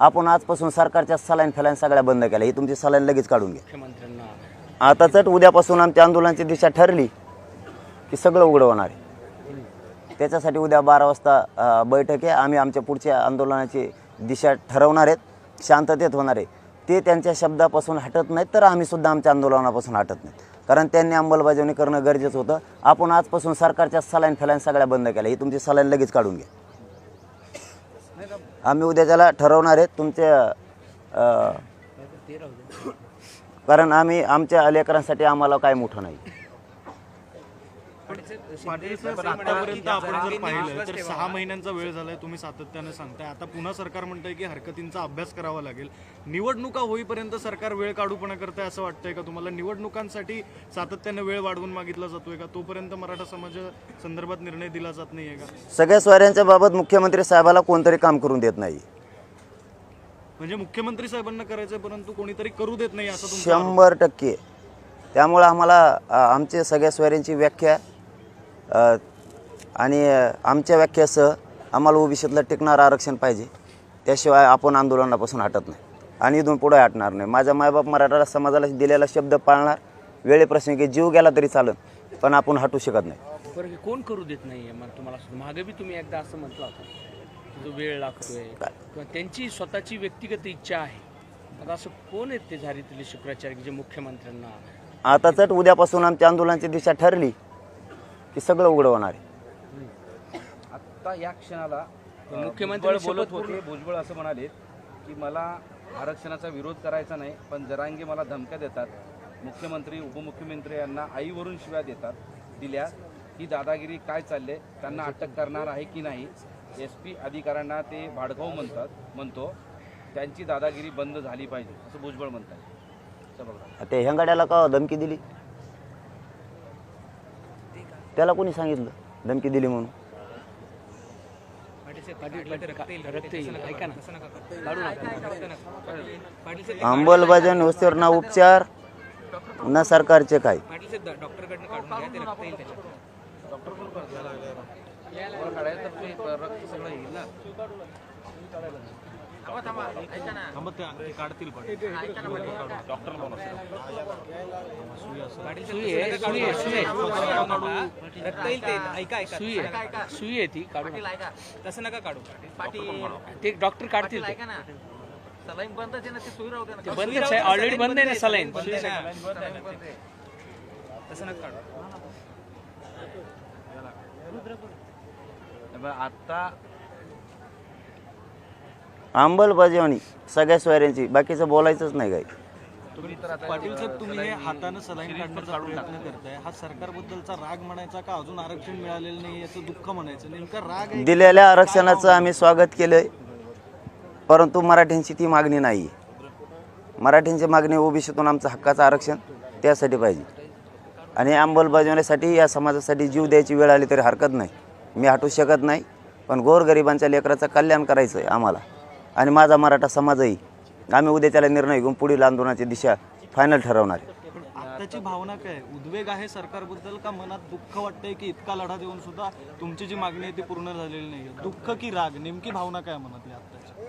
आपण आजपासून सरकारच्या सलाईन फॅलाईन सगळ्या बंद केल्या. ही तुमची सलाईन लगेच काढून घ्या. आता चट उद्यापासून आमच्या आंदोलनाची दिशा ठरली की सगळं उघडं होणार आहे. त्याच्यासाठी उद्या बारा वाजता बैठक आहे. आम्ही आमच्या पुढच्या आंदोलनाची दिशा ठरवणार आहेत. शांततेत होणार आहे. ते त्यांच्या शब्दापासून हटत नाहीत तर आम्ही सुद्धा आमच्या आंदोलनापासून हटत नाहीत. कारण त्यांनी अंमलबजावणी करणं गरजेचं होतं. आपण आजपासून सरकारच्या सलाईन फॅलाईन सगळ्या बंद केल्या. ही तुमची सलाईन लगेच काढून घ्या. आम्ही उद्या त्याला ठरवणार आहेत तुमच्या कारण आम्ही आमच्या लेकरांसाठी आम्हाला काय मोठं नाही. पाटील साहेब आतापर्यंत आपण जर पाहिलं तर सहा महिन्यांचा वेळ झालाय तुम्ही सातत्याने सांगताय. आता पुन्हा सरकार म्हणतंय की हरकतींचा अभ्यास करावा लागेल. निवडणुका होईपर्यंत सरकार वेळ काढूपणा करतंय असं वाटतंय का तुम्हाला? निवडणुकांसाठी सातत्याने वेळ वाढवून मागितला जातोय का? तोपर्यंत मराठा समाजा संदर्भात निर्णय दिला जात नाहीये का? सगळ्या स्वाऱ्यांच्या बाबत मुख्यमंत्री साहेबाला कोणतरी काम करून देत नाही. म्हणजे मुख्यमंत्री साहेबांना करायचंय परंतु कोणीतरी करू देत नाही असं. शंभर टक्के. त्यामुळं आम्हाला आमचे सगळ्या स्वाऱ्यांची व्याख्या आणि आमच्या व्याख्यासह आम्हाला ओबीसीतलं टिकणारं आरक्षण पाहिजे. त्याशिवाय आपण आंदोलनापासून हटत नाही. आणि इथून पुढे हटणार नाही. माझा मायबाप मराठा समाजाला दिलेला शब्द पाळणार वेळेप्रसंगी जीव गेला तरी चालेल पण आपण हटू शकत नाही. कोण करू देत मग तुम्हाला मागे बी तुम्ही एकदा असं म्हटलं होतं. जो वेळ लागतोय किंवा त्यांची स्वतःची व्यक्तिगत इच्छा आहे. आता असं कोण आहेत ते झारीतले शुक्राचार्य जे मुख्यमंत्र्यांना आता चट उद्यापासून आमच्या आंदोलनाची दिशा ठरली. की सगळं उघडं होणार आहे. आत्ता या क्षणाला मुख्यमंत्री बोलत होते भुजबळ असं म्हणाले की मला आरक्षणाचा विरोध करायचा नाही पण जरांगे मला धमक्या देतात. मुख्यमंत्री उपमुख्यमंत्री यांना आईवरून शिव्या देतात दिल्या ही दादागिरी काय चालले त्यांना अटक करणार आहे की नाही. एस पी अधिकाऱ्यांना ते भाडकाऊ म्हणतात म्हणतो त्यांची दादागिरी बंद झाली पाहिजे असं भुजबळ म्हणतात. त्या हेंगाड्याला का धमकी दिली? त्याला कोणी सांगितलं? धमकी दिली म्हणून. अंमलबजावणी वस्तूवर ना उपचार? ना सरकारचे काय? मला तर ते काढतील पण. सुई आहे सुई आहे सुई आहे. ती. काढू. तसं नका काढू. ते डॉक्टर काढतील सलाईन बंदच आहे ना ते सुई राहू ना. बंदच आहे. ऑलरेडी बंद आहे ना सलाईन. तसं नका काढू. आत्ता अंमलबजावणी सगळ्या स्वाऱ्यांची बाकीचं बोलायचंच नाही काय तुम्ही तर आता पाटील साहेब तुम्ही हे हातानं सलाईन काढण्याचा प्रयत्न करताय हा सरकारबद्दलचा राग म्हणायचा का? अजून आरक्षण मिळालेलं नाही याचं दुःख म्हणायचं. नेमका राग आहे दिलेल्या आरक्षणाचं आम्ही स्वागत केलंय परंतु मराठ्यांची ती मागणी नाही. मराठ्यांची मागणी ओबीसीतून आमचं हक्काचं आरक्षण त्यासाठी पाहिजे. आणि अंमलबजावणीसाठी या समाजासाठी जीव द्यायची वेळ आली तरी हरकत नाही. मी हटू शकत नाही पण गोरगरिबांच्या लेकराचं कल्याण करायचं आहे आम्हाला. आणि माझा मराठा समाजही आम्ही उद्या त्याला निर्णय घेऊन पुढील आंदोलनाची दिशा फायनल ठरवणार आहे. पण आत्ताची भावना काय उद्वेग आहे सरकारबद्दल का मनात दुःख वाटतंय की इतका लढा देऊन सुद्धा तुमची जी मागणी आहे ती पूर्ण झालेली नाही दुःख की राग? नेमकी भावना काय मनातली आत्ताची?